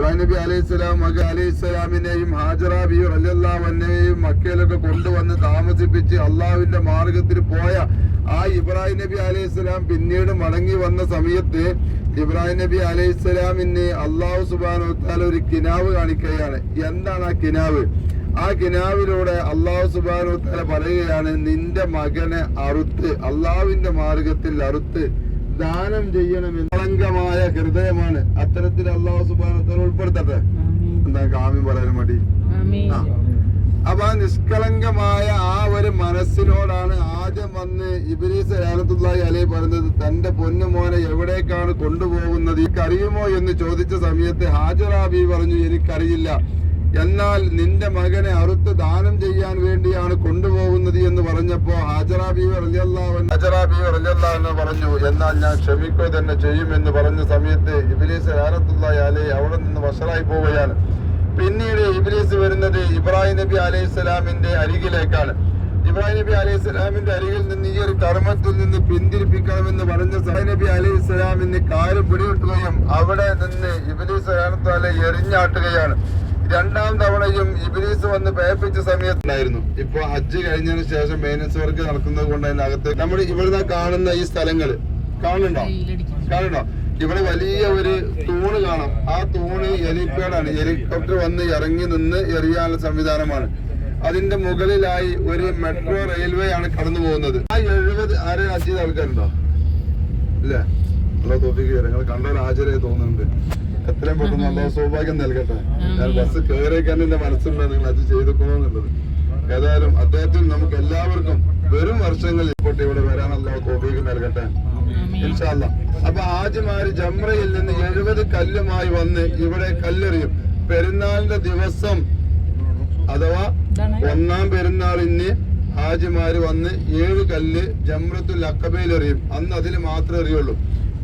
ഇബ്രാഹിം നബി അലൈഹി സ്വലാം മക അലൈഹി സ്വലാമിനെയും ഹാജറാബിയും അല്ലാവന്നെയും മക്കയിലൊക്കെ കൊണ്ടുവന്ന് താമസിപ്പിച്ച് അള്ളാഹുവിന്റെ മാർഗത്തിൽ പോയ ആ ഇബ്രാഹിം നബി അലൈഹി സ്വലാം പിന്നീട് മടങ്ങി വന്ന സമയത്ത് ഇബ്രാഹിം നബി അലൈഹി സ്വലാമിന് അള്ളാഹു സുബാന ഒരു കിനാവ് കാണിക്കുകയാണ്. എന്താണ് ആ കിനാവ്? ആ കിനാവിലൂടെ അള്ളാഹു സുബാനു താല പറയുകയാണ് നിന്റെ മകനെ അറുത്ത് അള്ളാഹുവിന്റെ മാർഗത്തിൽ അറുത്ത് ദാനം ചെയ്യണമെന്ന് കളങ്കമായ ഹൃദയമാണ് അത്തരത്തിൽ അള്ളാഹു സുബാനത്തോട് ഉൾപ്പെടുത്തട്ടെ? എന്താ കാമ്യം പറയാൻ ആ. അപ്പൊ ആ നിഷ്കളങ്കമായ ആ ഒരു മനസ്സിനോടാണ് ആദ്യം വന്ന് ഇബിലീസ് രാനത്തുള്ളാഹി അലൈ പറഞ്ഞത് തന്റെ പൊന്നു മോനെ എവിടേക്കാണ് കൊണ്ടുപോകുന്നത്? അറിയുമോ എന്ന് ചോദിച്ച സമയത്ത് ഹാജറാബി പറഞ്ഞു എനിക്കറിയില്ല. എന്നാൽ നിന്റെ മകനെ അറുത്ത് ദാനം ചെയ്യാൻ വേണ്ടിയാണ് കൊണ്ടുപോകുന്നത് എന്ന് പറഞ്ഞപ്പോ ഹാജറാബി ഹാജറാബി എന്ന് പറഞ്ഞു എന്നാൽ ഞാൻ ക്ഷമിക്കുക തന്നെ ചെയ്യുമെന്ന് പറഞ്ഞ സമയത്ത് ഇബിലീസ് രാനത്തുള്ളാഹി അലേ അവിടെ നിന്ന് വഷറായി പോവുകയാണ്. പിന്നീട് ഇബിലീസ് വരുന്നത് ഇബ്രാഹിം നബി അലൈഹി സ്വലാമിന്റെ അരികിലേക്കാണ്. ഇബ്രാഹിം നബി അലൈഹി സ്വലാമിന്റെ അരികിൽ നിന്ന് ഈ ഒരു കർമ്മത്തിൽ നിന്ന് പിന്തിരിപ്പിക്കണമെന്ന് പറഞ്ഞ സഹ നബി അലൈഹി സ്വലാമിന് കാൽ പിടികിട്ടുകയും അവിടെ നിന്ന് ഇബിലീസ് എറിഞ്ഞാട്ടുകയാണ്. രണ്ടാം തവണയും ഇബിലീസ് വന്ന് പേപ്പിച്ച സമയത്തുണ്ടായിരുന്നു. ഇപ്പൊ ഹജ്ജ് കഴിഞ്ഞതിന് ശേഷം മെയിനൻസ് വർക്ക് നടക്കുന്നത് കൊണ്ട് അതിനകത്ത് നമ്മൾ ഇവിടുന്ന് കാണുന്ന ഈ സ്ഥലങ്ങൾ കാണുന്നുണ്ടോ? കാണുന്നുണ്ടോ? ഇവിടെ വലിയ ഒരു തൂണ് കാണാം. ആ തൂണ് ഹെലിപ്പാഡാണ് ഹെലികോപ്റ്റർ വന്ന് ഇറങ്ങി നിന്ന് എറിയാനുള്ള സംവിധാനമാണ്. അതിന്റെ മുകളിലായി ഒരു മെട്രോ റെയിൽവേ ആണ് കടന്നു പോകുന്നത്. ആ എഴുപത് ആരെ അജീത് ആൾക്കാരുണ്ടോ? ഇല്ല? നല്ല തോപ്പിക്ക് നിങ്ങൾ കണ്ടാൽ ആചാര്യ തോന്നുന്നുണ്ട്. എത്രയും പെട്ടെന്ന് നല്ല സൗഭാഗ്യം നൽകട്ടെ. ഞാൻ ബസ് കയറിയേക്കാൻ എന്റെ മനസ്സുണ്ട് നിങ്ങൾ അത് ചെയ്തേക്കണമെന്നുള്ളത് ഏതായാലും അദ്ദേഹത്തിന് നമുക്ക് എല്ലാവർക്കും വെറും വർഷങ്ങളിൽ ഇപ്പോട്ട് ഇവിടെ വരാനുള്ള തോപ്പിക്ക് നൽകട്ടെ. ഇൻഷാല്ല അപ്പൊ ആദ്യമാര് ജമ്രയിൽ നിന്ന് എഴുപത് കല്ലുമായി വന്ന് ഇവിടെ കല്ലെറിയും. പെരുന്നാളിന്റെ ദിവസം അഥവാ ഒന്നാം പെരുന്നാളിന് ഹാജിമാര് വന്ന് ഏഴ് കല്ല് ജമ്രത്തുൽ അക്കബയിൽ എറിയും. അന്ന് അതിൽ മാത്രമേ എറിയുള്ളൂ.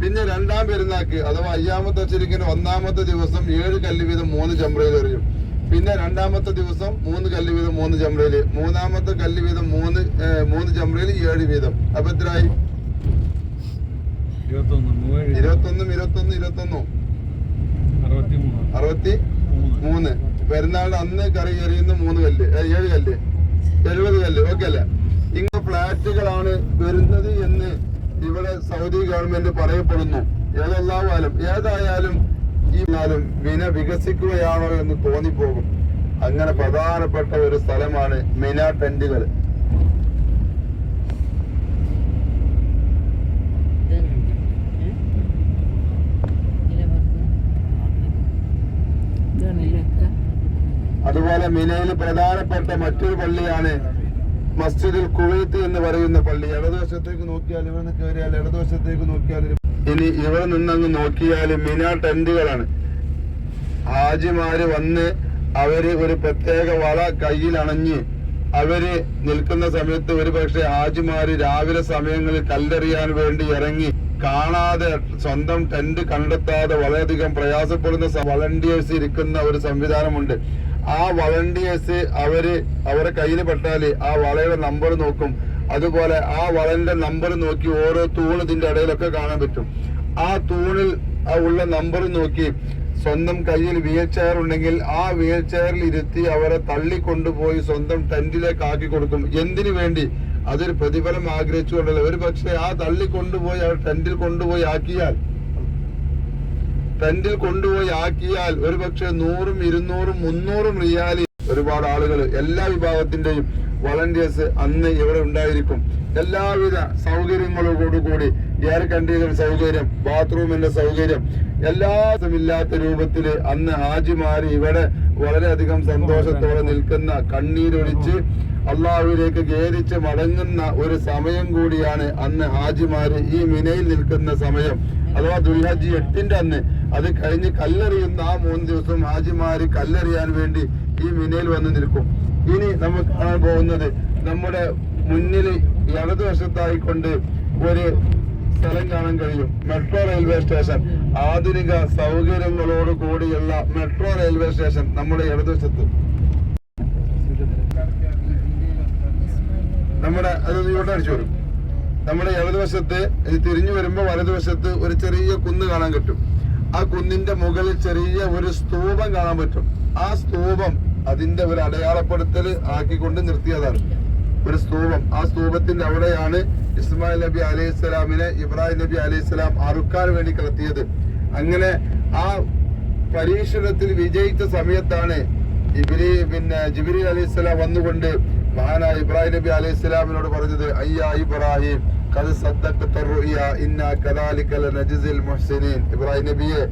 പിന്നെ രണ്ടാം പെരുന്നാക്ക് അഥവാ അയ്യാമത്തെ ശരിക്കും ഒന്നാമത്തെ ദിവസം ഏഴ് കല്ല് വീതം മൂന്ന് ചമ്രയിൽ എറിയും. പിന്നെ രണ്ടാമത്തെ ദിവസം മൂന്ന് കല്ല് വീതം മൂന്ന് ജമ്രയിൽ മൂന്നാമത്തെ കല്ല് വീതം മൂന്ന് മൂന്ന് ജമ്രയിൽ ഏഴ് വീതം. അപ്പൊ എത്രയായി? ഇരുപത്തൊന്ന് ഇരുപത്തൊന്നും ഇരുപത്തൊന്നും അറുപത്തി മൂന്ന് അറുപത്തി മൂന്ന്. പെരുന്നാളിന് അന്ന് കറി എറിയുന്ന മൂന്ന് കല്ല് ഏഴ് കല്ല്. എഴുപത് കല്ല് ഓക്കെ അല്ലേ? ഇങ്ങനെ ഫ്ലാറ്റുകളാണ് വരുന്നത് എന്ന് ഇവിടെ സൗദി ഗവൺമെന്റ് പറയപ്പെടുന്നു. ഏതെല്ലാവാലും ഏതായാലും ഈ നാലും മിന വികസിക്കുകയാണോ എന്ന് തോന്നിപ്പോകും. അങ്ങനെ പ്രധാനപ്പെട്ട ഒരു സ്ഥലമാണ് മിന ടെന്റുകൾ. അതുപോലെ മിനയിൽ പ്രധാനപ്പെട്ട മറ്റൊരു പള്ളിയാണ് മസ്ജിദുൽ കുവൈത്ത് എന്ന് പറയുന്ന പള്ളി ഇടതുവശത്തേക്ക് നോക്കിയാൽ ഇവിടെ കയറിയാൽ ഇടതുവശത്തേക്ക് നോക്കിയാൽ ഇനി ഇവിടെ നിന്നങ്ങ് നോക്കിയാൽ മിനാ ടെന്റുകളാണ്. ഹാജിമാര് വന്ന് അവർ ഒരു പ്രത്യേക വള കയ്യിൽ അണഞ്ഞ് അവർ നിൽക്കുന്ന സമയത്ത് ഒരു പക്ഷെ ഹാജിമാര് രാവിലെ സമയങ്ങളിൽ കല്ലെറിയാൻ വേണ്ടി ഇറങ്ങി കാണാതെ സ്വന്തം ടെന്റ് കണ്ടെത്താതെ വളരെയധികം പ്രയാസപ്പെടുന്ന വളണ്ടിയേഴ്സ് ഇരിക്കുന്ന ഒരു സംവിധാനമുണ്ട്. ആ വളണ്ടിയേഴ്സ് അവർ അവരെ കയ്യിൽ പെട്ടാൽ ആ വളയുടെ നമ്പർ നോക്കും. അതുപോലെ ആ വളന്റെ നമ്പർ നോക്കി ഓരോ തൂണ് ഇതിന്റെ ഇടയിലൊക്കെ കാണാൻ പറ്റും. ആ തൂണിൽ ഉള്ള നമ്പർ നോക്കി സ്വന്തം കയ്യിൽ വീൽ ചെയർ ഉണ്ടെങ്കിൽ ആ വീൽ ചെയറിൽ ഇരുത്തി അവരെ തള്ളിക്കൊണ്ടുപോയി സ്വന്തം ടെന്റിലേക്ക് ആക്കി കൊടുക്കും. എന്തിനു വേണ്ടി? അതൊരു പ്രതിഫലം ആഗ്രഹിച്ചുകൊണ്ടല്ല. ഒരു പക്ഷേ ആ തള്ളിക്കൊണ്ടുപോയി അവർ ടെന്റിൽ കൊണ്ടുപോയി ആക്കിയാൽ ടെന്റിൽ കൊണ്ടുപോയി ആക്കിയാൽ ഒരു പക്ഷേ നൂറും ഇരുന്നൂറും മുന്നൂറും റിയാലി ഒരുപാട് ആളുകൾ എല്ലാ വിഭാഗത്തിന്റെയും വളണ്ടിയേഴ്സ് അന്ന് ഇവിടെ ഉണ്ടായിരിക്കും. എല്ലാവിധ സൗകര്യങ്ങളോടുകൂടി എയർ കണ്ടീഷൻ സൗകര്യം ബാത്റൂമിന്റെ സൗകര്യം ഇല്ലാത്ത രൂപത്തിൽ അന്ന് ഹാജിമാർ ഇവിടെ വളരെയധികം സന്തോഷത്തോടെ നിൽക്കുന്ന കണ്ണീരൊഴിച്ച് അള്ളാഹുവിലേക്ക് ഖേദിച്ച് മടങ്ങുന്ന ഒരു സമയം കൂടിയാണ് അന്ന് ഹാജിമാര് ഈ മിനയിൽ നിൽക്കുന്ന സമയം. അഥവാ ദുൽഹജ് എട്ടിന്റെ അന്ന് അത് കഴിഞ്ഞ് കല്ലെറിയുന്ന ആ മൂന്ന് ദിവസം ഹാജിമാര് കല്ലെറിയാൻ വേണ്ടി ഈ മിനയിൽ വന്ന് നിൽക്കും. ഇനി നമുക്ക് കാണാൻ പോകുന്നത് നമ്മുടെ മുന്നിൽ ഇടതുവശത്തായിക്കൊണ്ട് ഒരു സ്ഥലം കാണാൻ കഴിയും. Metro railway station. ആധുനിക സൗകര്യങ്ങളോട് കൂടിയുള്ള മെട്രോ റെയിൽവേ സ്റ്റേഷൻ നമ്മുടെ ഇടതുവശത്ത്. നമ്മുടെ അത് ഇവിടെ അടിച്ചു വരും നമ്മുടെ ഇടതുവശത്ത് തിരിഞ്ഞു വരുമ്പോൾ വലതുവശത്ത് ഒരു ചെറിയ കുന്ന് കാണാൻ കിട്ടും ആ കുന്നിന്റെ മുകളിൽ ചെറിയ ഒരു സ്തൂപം കാണാൻ പറ്റും. ആ സ്തൂപം അതിന്റെ ഒരു അടയാളപ്പെടുത്തൽ ആക്കിക്കൊണ്ട് നിർത്തിയതാണ്. ഒരു സ്തൂപം. ആ സ്തൂപത്തിന്റെ അവിടെയാണ് ഇസ്മായിൽ നബി അലൈഹി സ്വലാമിനെ ഇബ്രാഹിം നബി അലൈഹി സ്വലാം അറുക്കാൻ വേണ്ടി കിടത്തിയത്. അങ്ങനെ ആ പരീക്ഷണത്തിൽ വിജയിച്ച സമയത്താണ് ഇബിലി പിന്നെ ജിബിരി അലൈഹി സ്വലാം വന്നുകൊണ്ട് മഹാനായ ഇബ്രാഹിം നബി അലൈഹി സ്വലാമിനോട് പറഞ്ഞത് അയ്യാ ഇബ്രാഹിം ഇബ്രാഹിം നബിയെ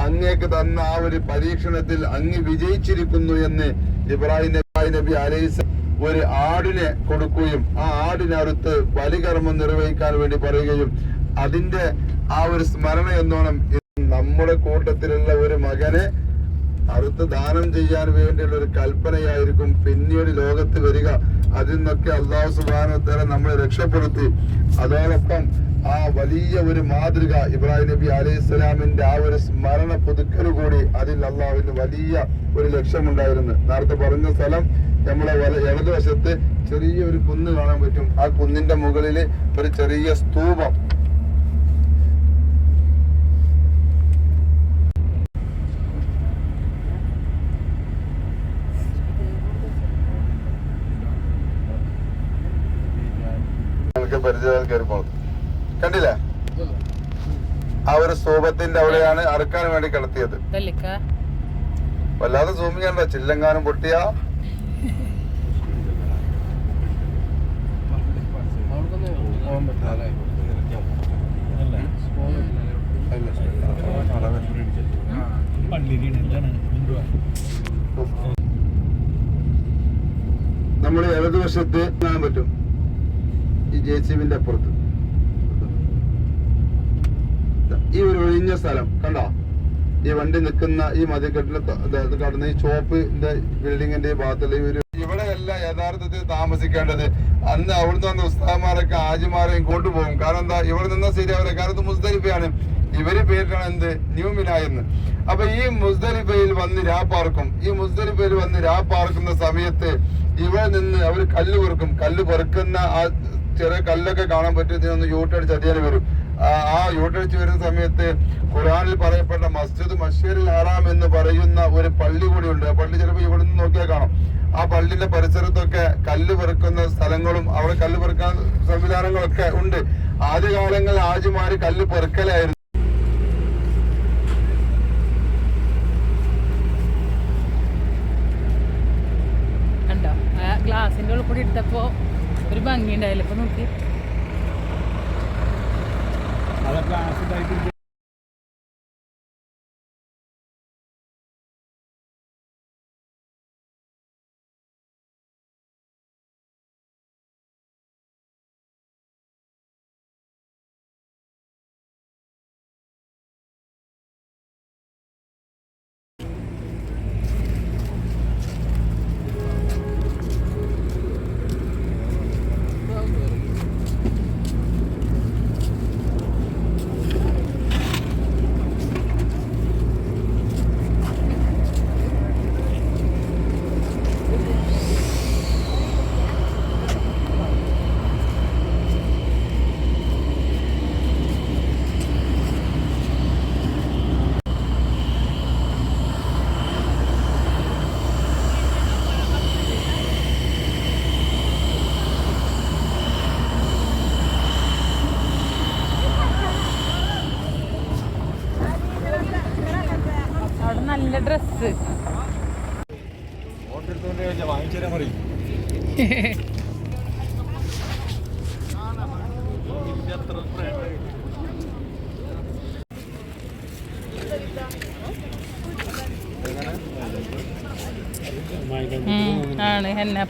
അങ്ങേക്ക് തന്ന ആ ഒരു പരീക്ഷണത്തിൽ അങ്ങ് വിജയിച്ചിരിക്കുന്നു എന്ന് ഇബ്രാഹിം നബി നബി അലൈസ് ഒരു ആടിനെ കൊടുക്കുകയും ആ ആടിനടുത്ത് ബലികർമ്മം നിർവഹിക്കാൻ വേണ്ടി പറയുകയും അതിന്റെ ആ ഒരു സ്മരണ എന്നോണം നമ്മുടെ കൂട്ടത്തിലുള്ള ഒരു മകനെ അറുത്ത് ദാനം ചെയ്യാൻ വേണ്ടിയുള്ള ഒരു കൽപ്പനയായിരിക്കും പിന്നീട് ലോകത്ത് വരിക. അതിൽ നിന്നൊക്കെ അള്ളാഹു സുബാനോത്തര നമ്മളെ രക്ഷപ്പെടുത്തി. അതോടൊപ്പം ആ വലിയ ഒരു മാതൃക ഇബ്രാഹിം നബി അലൈഹി സ്വലാമിന്റെ ആ ഒരു സ്മരണ പുതുക്കൽ കൂടി അതിൽ അള്ളാഹുവിന് വലിയ ഒരു ലക്ഷ്യമുണ്ടായിരുന്നു. നേരത്തെ പറഞ്ഞ സ്ഥലം നമ്മളെ ഇടതുവശത്ത് ചെറിയൊരു കുന്ന് കാണാൻ പറ്റും. ആ കുന്നിന്റെ മുകളിൽ ഒരു ചെറിയ സ്തൂപം. നമുക്ക് പരിചയം കയറി പോണത് കണ്ടില്ല? ആ ഒരു സ്തൂപത്തിന്റെ അവിടെയാണ് അറുക്കാൻ വേണ്ടി കിടത്തിയത്. വല്ലാതെ സൂമി കണ്ട ചില്ലങ്കാനും പൊട്ടിയ. നമ്മൾ നമ്മൾ ഇടതുവശത്ത് കാണാൻ പറ്റും. ഈ ജെ സി ബിന്റെ അപ്പുറത്ത്. ഈ ഒരു ഒഴിഞ്ഞ സ്ഥലം കണ്ടോ? ഈ വണ്ടി നിൽക്കുന്ന ഈ മതിക്കെട്ടിന് കടന്ന് ഈ ചോപ്പിന്റെ ബിൽഡിങ്ങിന്റെ ഭാഗത്തുള്ള ഈ ഒരു ഇവിടെയല്ല യഥാർത്ഥത്തിൽ താമസിക്കേണ്ടത്. അന്ന് അവിടുന്ന് വന്ന ഉസ്താമാരൊക്കെ ആജിമാരെയും കൊണ്ടുപോകും. കാരണം എന്താ? ഇവിടെ നിന്ന ശരിയാവില്ല. കാരണം മുസ്തലിഫയാണ്. ഇവർ പേരിലാണ് എന്ത്? ന്യൂ മിന എന്ന് അപ്പൊ ഈ മുസ്തലിഫയിൽ വന്ന് രാ പാർക്കും. ഈ മുസ്തലിഫയിൽ വന്ന് രാ പാർക്കുന്ന സമയത്ത് ഇവിടെ നിന്ന് അവർ കല്ല് പെറുക്കും. കല്ല് പെറുക്കുന്ന ആ ചെറിയ കല്ലൊക്കെ കാണാൻ പറ്റുന്ന യൂട്ടടിച്ച് അതിയാൽ വരും. ആ- യൂട്ടടിച്ച് വരുന്ന സമയത്ത് ഖുറാനിൽ പറയപ്പെട്ട മസ്ജിദ് മഷീറിൽ ഹറാം എന്ന് പറയുന്ന ഒരു പള്ളി കൂടി ഉണ്ട്. ആ പള്ളി ചിലപ്പോൾ ഇവിടെ നിന്ന് നോക്കിയാൽ കാണാം. ആ പള്ളിന്റെ പരിസരത്തൊക്കെ കല്ല് പെറുക്കുന്ന സ്ഥലങ്ങളും അവിടെ കല്ല് പെറുക്കാൻ സംവിധാനങ്ങളൊക്കെ ഉണ്ട്. ആദ്യകാലങ്ങളിൽ ആജിമാര് കല്ല് പെറുക്കലായിരുന്നു. ഗ്ലാസിന്റെ ഉള്ളിൽ കൂടി എടുത്തപ്പോ ഒരു ഭംഗി ഉണ്ടായില്ല ഇപ്പൊ നോക്കി.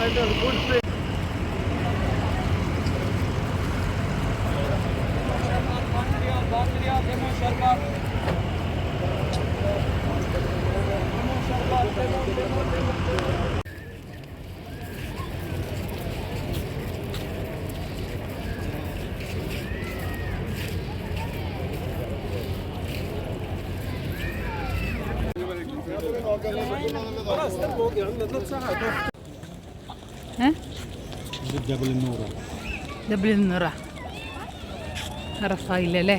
kilometers good train. Orası da bu yanında da sağa Jabal Noor double Noor അറഫായില്ലല്ലേ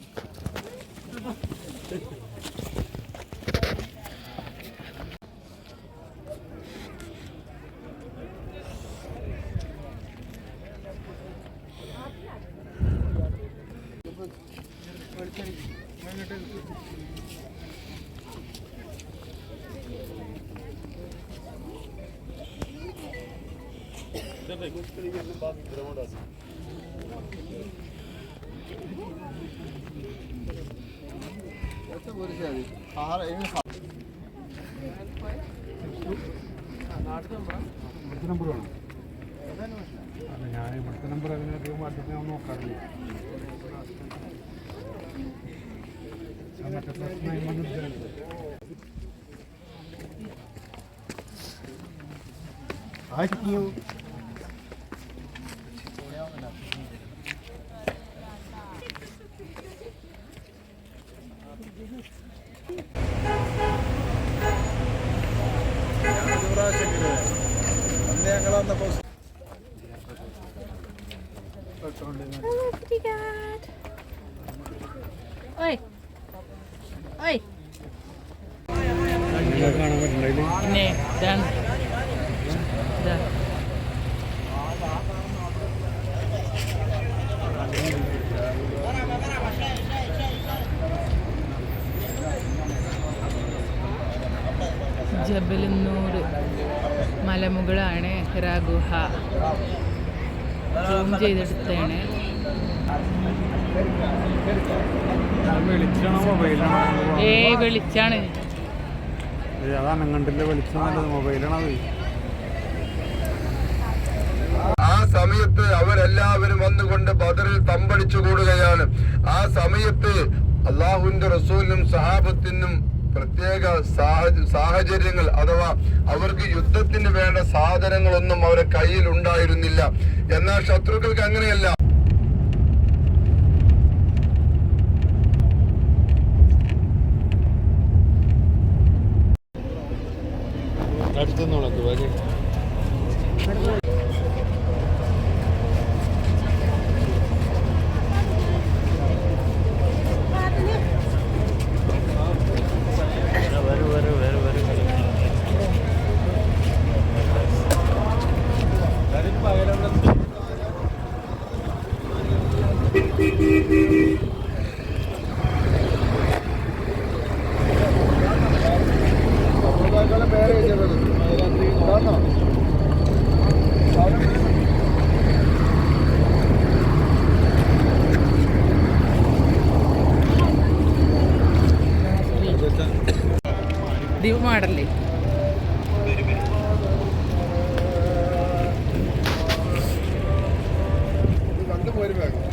Thank you. അല്ല ഞാൻ ഇവിടുത്തെ നമ്പർ അതിനധികം വാട്സപ്പ് ഞാൻ നോക്കാറില്ല. മറ്റേ പ്രശ്നം വന്നിട്ട് ഓയ് ജബലുന്നൂർ മലമുകളാണ് ഹിറാ ഗുഹ സൂം ചെയ്തെടുത്താണ് ഏ വെളിച്ചാണ്. അതാണ് കണ്ടില്ല വെളിച്ചം നല്ലത് മൊബൈലാണത്. ആ സമയത്ത് അവരെല്ലാവരും വന്നുകൊണ്ട് ബദറിൽ തമ്പടിച്ചു കൂടുകയാണ്. ആ സമയത്ത് അള്ളാഹുവിന്റെ റസൂലിനും സഹാബത്തിനും പ്രത്യേക സാഹചര്യങ്ങൾ അഥവാ അവർക്ക് യുദ്ധത്തിന് വേണ്ട സാധനങ്ങളൊന്നും അവരെ കയ്യിൽ ഉണ്ടായിരുന്നില്ല. എന്നാൽ ശത്രുക്കൾക്ക് അങ്ങനെയല്ല. അടുത്തുനിന്നോളൂ വരെ ദ്വീപ് മാടല്ലേ ഇല്ലാണ്ട്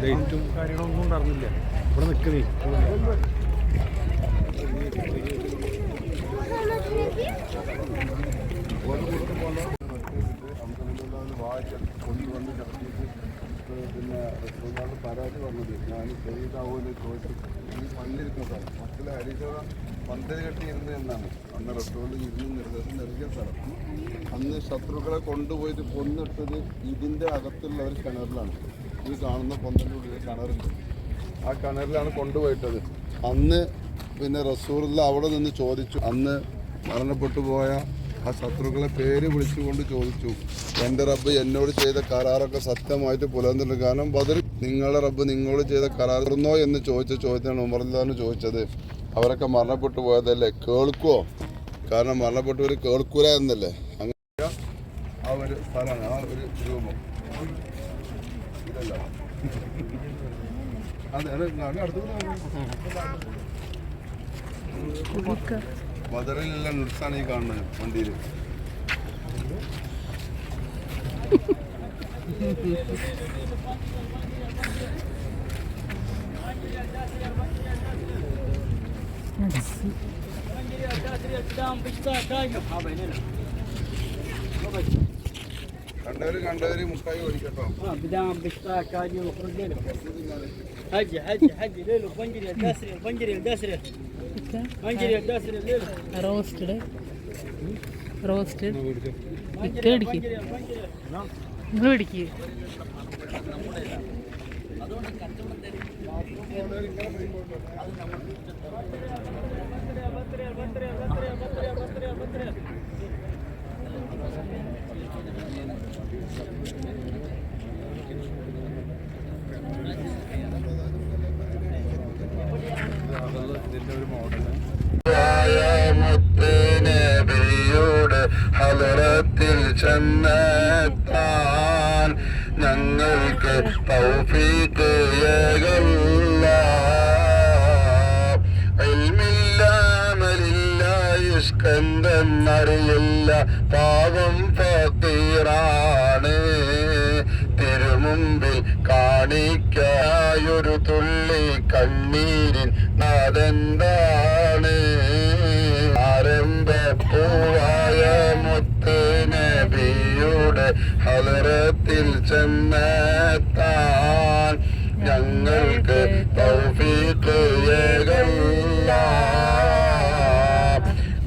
ഡേറ്റും കാര്യങ്ങളൊന്നും നടന്നില്ല ഇവിടെ നിൽക്കുന്നേ എന്നാണ്. അന്ന് നൽകിയ അന്ന് ശത്രുക്കളെ കൊണ്ടുപോയിട്ട് കൊന്നിട്ടത് ഇതിന്റെ അകത്തുള്ള ഒരു കിണറിലാണ്. ഈ കാണുന്ന പന്തലിന്റെ ഉള്ളിൽ കിണറുണ്ട്. ആ കിണറിലാണ് കൊണ്ടുപോയിട്ടത്. അന്ന് പിന്നെ റസൂറിൽ അവിടെ നിന്ന് ചോദിച്ചു. അന്ന് മരണപ്പെട്ടു പോയ ആ ശത്രുക്കളെ പേര് വിളിച്ചുകൊണ്ട് ചോദിച്ചു. എന്റെ റബ്ബ് എന്നോട് ചെയ്ത കരാറൊക്കെ സത്യമായിട്ട് പുലർന്നിട്ടുണ്ട്. കാരണം ബദർ നിങ്ങളുടെ റബ്ബ് നിങ്ങളോട് ചെയ്ത കരാർ തുറന്നോ എന്ന് ചോദിച്ച ചോദ്യത്തിനാണ് ഉമർദാന് ചോദിച്ചത്. അവരൊക്കെ മരണപ്പെട്ടു പോയതല്ലേ? കേൾക്കുവോ? കാരണം മരണപ്പെട്ടവർ കേൾക്കൂല എന്നല്ലേ? അങ്ങനെ ആ ഒരു സ്ഥലമാണ് ആ ഒരു രൂപം. അതെ നുട്സാണ് ഈ കാണുന്നത് വണ്ടിയിൽ കണ്ടവര് കണ്ടവര് മുട്ടായി ഓടിക്കട്ടോ بدام بشطاك كاجي وخرج له هجي هجي هجي ليلو بنجري الدسري بنجري الدسري بنجري الدسري ليلو റോസ്റ്റഡ് റോസ്റ്റഡ് ഇക്ക ഇടിക്ക് നിങ്ങൾ ഇടിക്ക് ഇതിന്റെ ഒരു മോഡൽ നബിയുടെ ഹലറത്തിൽ ചെന്നെത്താൻ ഞങ്ങൾക്ക് തൗഫീക്ക് ഏകല്ല. ഇഷ്കന്തെന്നറിയില്ല പാവം ഫക്കീറാണ്. തിരുമുമ്പിൽ കാണിക്കായൊരു തുള്ളി കണ്ണീരിൻ നാദന്താണ്? ആരംഭ പൂവായ നബിയുടെ ഹലറത്തിൽ ചെന്നെത്താൻ ഞങ്ങൾക്ക് തൗഫീഖ് ഏകല്ല.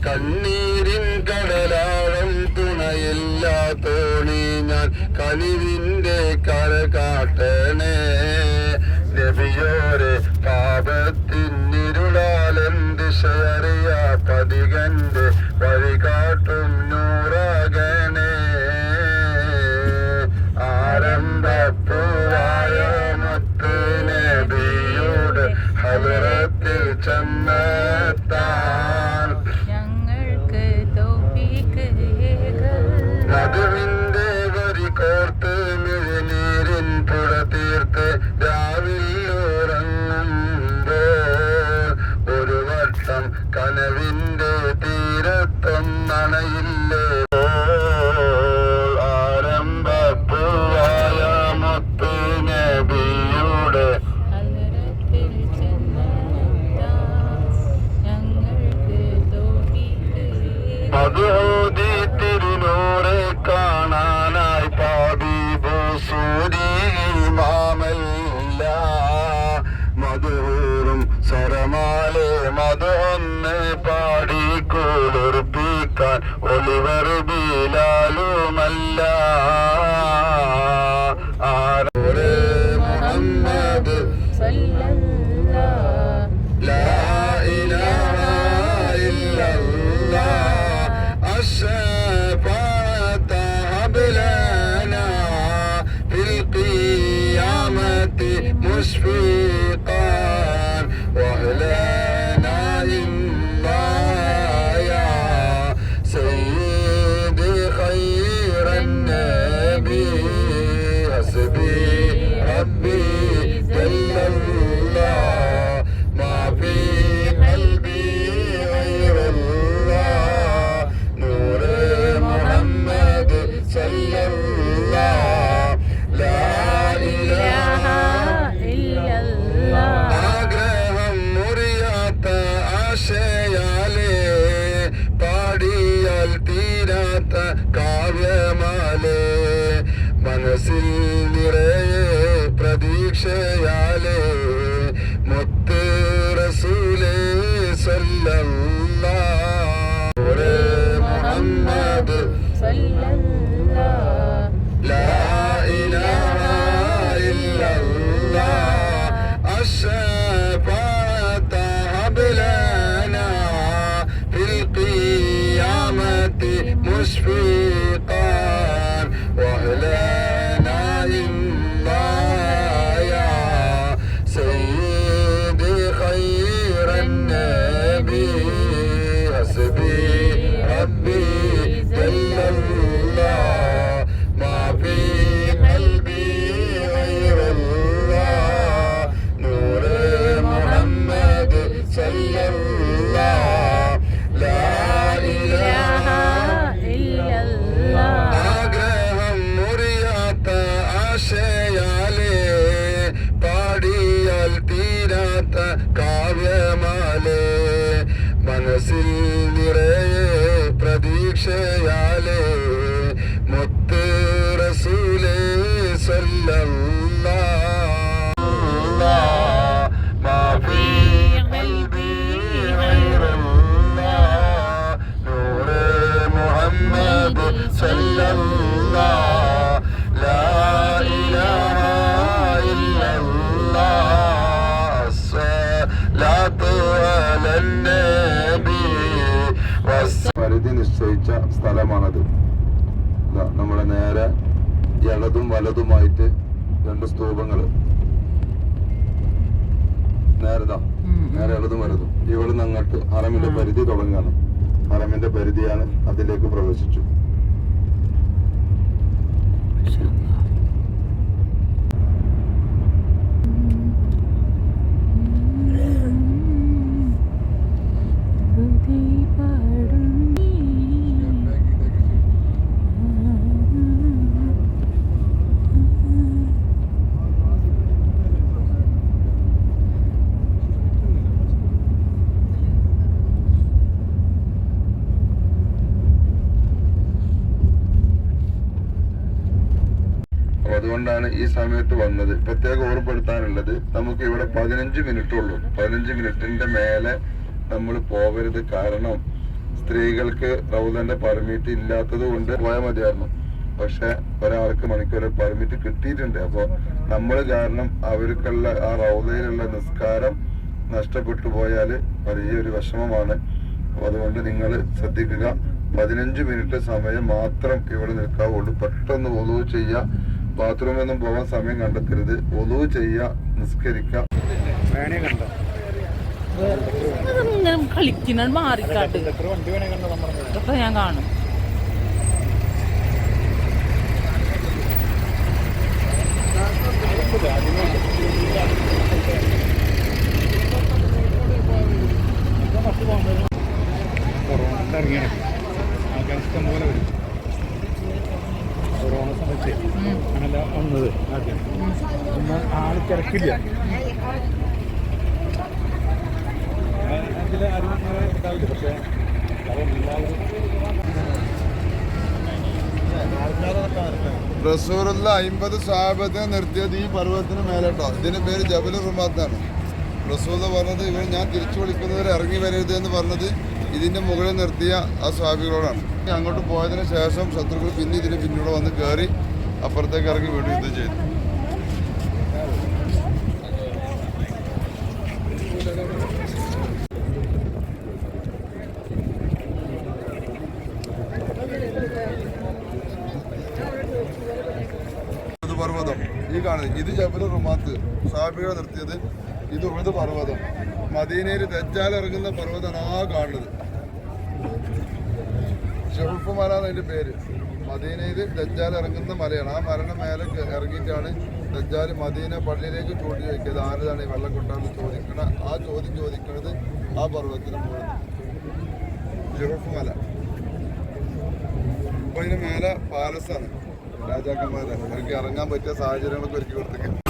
കണ്ണീരിൻ കടലാഴം തുണയില്ല തോണി ഞാൻ കനിവിന്റെ കര കാട്ടണേ. നബിയോരെ പാപത്തിനിരുളാലം ദിശയറിയാ തീരത്തൊന്നണയില്ലേ ഒലിവർ ബീലാലുമല്ല ആരേ മുഹമ്മദ് സല്ലല്ലാഹ് പ്രതീക്ഷയാലേ മുത്ത് റസൂലേ സല്ലല്ലാഹ് മുഹമ്മദ് لا പരിധി നിശ്ചയിച്ച സ്ഥലമാണത്. നമ്മുടെ നമ്മളെ നേരെ ഇടതും വലതുമായിട്ട് രണ്ട് സ്തൂപങ്ങൾ നേരതാ നേരെ ഇടതും വലതും. ഇവിടുന്ന് അങ്ങോട്ട് ഹറമിന്റെ പരിധി തുടങ്ങുകയാണ് ഹറമിന്റെ പരിധിയാണ് അതിലേക്ക് പ്രവേശിച്ചു. അതുകൊണ്ടാണ് ഈ സമയത്ത് വന്നത്. പ്രത്യേകം ഓർമ്മപ്പെടുത്താനുള്ളത് നമുക്ക് ഇവിടെ പതിനഞ്ച് മിനിറ്റ് ഉള്ളൂ. പതിനഞ്ച് മിനിറ്റിന്റെ മേലെ നമ്മൾ പോകരുത് കാരണം സ്ത്രീകൾക്ക് റൗദന്റെ പെർമിറ്റ് ഇല്ലാത്തത് കൊണ്ട് പോയാൽ മതിയായിരുന്നു. പക്ഷെ ഒരാൾക്ക് മണിക്കൂർ പെർമിറ്റ് കിട്ടിയിട്ടുണ്ട്. അപ്പൊ നമ്മൾ കാരണം അവർക്കുള്ള ആ റൗദയിലുള്ള നിസ്കാരം നഷ്ടപ്പെട്ടു പോയാൽ വലിയൊരു വിഷമമാണ്. അതുകൊണ്ട് നിങ്ങൾ ശ്രദ്ധിക്കുക. പതിനഞ്ച് മിനിറ്റ് സമയം മാത്രം ഇവിടെ നിൽക്കാവുള്ളൂ. പെട്ടെന്ന് ഒതുവ് ചെയ്യുക ബാത്റൂമൊന്നും പോകാൻ സമയം കണ്ടെത്തരുത്. ഒതു ചെയ്യുക നിസ്കരിക്കുക. ഇങ്ങനെ കളിക്കുന്ന മാറിക്കാട്ട് ഇതൊക്കെ ഞാൻ കാണും കൊറോണ ഇറങ്ങിയാണ് ആൾക്കാർ ഇഷ്ടം പോലെ വരും കൊറോണ സമയത്ത് അങ്ങനല്ല വന്നത് ആദ്യം എന്നാൽ ആൾ തിരക്കില്ല അതിൽ ആരും അങ്ങനെ ഉണ്ടാവില്ല പക്ഷേ അതെല്ലാവരും റസൂറുള്ള അമ്പത് സാഹബത്തിനെ നിർത്തിയത് ഈ പർവതത്തിന് മേലോട്ടോ. ഇതിന് പേര് ജബലു റുമാത്താണ് റസൂല പറഞ്ഞത് ഇവർ ഞാൻ തിരിച്ചു വിളിക്കുന്നവർ ഇറങ്ങി വരരുത് എന്ന് പറഞ്ഞത് ഇതിന്റെ മുകളിൽ നിർത്തിയ ആ സ്വാഭികളോടാണ്. അങ്ങോട്ട് പോയതിനു ശേഷം ശത്രുക്കൾ പിന്നെ ഇതിന് പിന്നീട് വന്ന് കയറി അപ്പുറത്തേക്ക് ഇറങ്ങി വീണ്ടും യുദ്ധം ചെയ്തു ഉഹുദ് പർവതം കാണുന്നത് ഇത് ജബൽ റുമാത്ത്. സാബികളെ നിർത്തിയത് ഇത് ഉഴുത് പർവതം. മദീനയിൽ ദജ്ജാൽ ഇറങ്ങുന്ന പർവതമാണ് ആ കാണുന്നത്. ഷെഹുഫ് മല എന്നതിന്റെ പേര്. മദീനയിൽ ദജ്ജാൽ ഇറങ്ങുന്ന മലയാണ്. ആ മലയുടെ മേലെ ഇറങ്ങിയിട്ടാണ് ദജ്ജാൽ മദീന പള്ളിയിലേക്ക് ചൂണ്ടി വയ്ക്കിയത് ആരതാണ് ഈ വെള്ളം കൊണ്ടാന്ന് ചോദിക്കണ ആ ചോദ്യം ചോദിക്കുന്നത് ആ പർവതത്തിന് മുകളിൽ. ഷെഹുഫ് മല അപ്പൊ അതിന് മേലെ പാലസാണ് രാജാക്കന്മാരെ. അവർക്ക് ഇറങ്ങാൻ പറ്റിയ സാഹചര്യങ്ങളൊക്കെ ഒരുക്കി കൊടുത്തേക്ക്